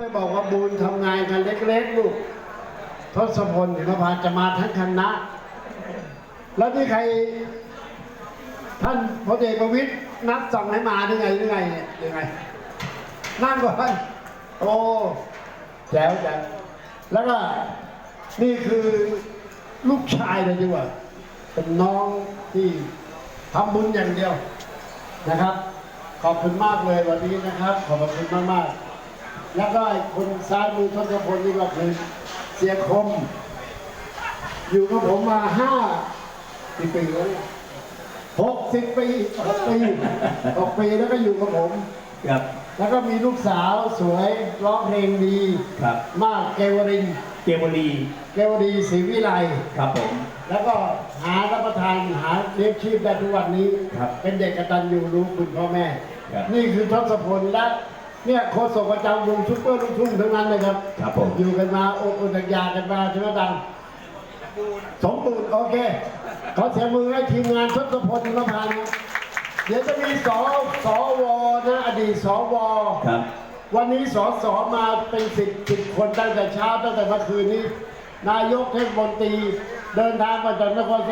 ได้บอกว่าบูนทำงานกันเล็กๆลูกทศพลหิมพานจะมาทั้งคณะ แล้วที่ใคร ท่านพลเอกประวิตยนัดสั่งให้มาหรือไงหรือไงเนี่ยหรือไง นั่งก่อนโอ้แจ๋วแจ๋วแล้วก็นี่คือลูกชายเลยดีกว่า เป็นน้องที่ทำบุญอย่างเดียวนะครับ ขอบคุณมากเลยวันนี้นะครับ ขอบคุณมากมากๆ แล้วก็ไอ้คนซ้ายมือทศพลนี่ก็คือเสียคม อยู่กับผมมาห้าสิบปีแล้วเนี่ยหกสิบปีหกปีหกปีแล้วก็อยู่กับผม ครับแล้วก็มีลูกสาวสวยร้องเพลงดี ครับ มากเกวรินเกวลีเกวดีศรีวิไลครับผม แล้วก็หารับประทานหาเลี้ยงชีพได้ทุกวันนี้ ครับ เป็นเด็กกตัญญูรู้คุณพ่อแม่ ครับ นี่คือทศพลและ เนี่ยโฆษกประจำวงซุปเปอร์ลูกทุ่งทั้งนั้นเลยครับ ครับผม อยู่กันมาอกอุ่นยากันมาใช่ไหมดังสมบูรณ์โอเค ขอเสียงมือให้ทีมงานทศพลนพานธ์เดี๋ยวจะมีสสวนะอดีตสวครับ วันนี้สสมาเป็นสิบสิบคนตั้งแต่เช้าตั้งแต่เมื่อคืนนี้ นายกเทศมนตรีเดินทางมาจากนครส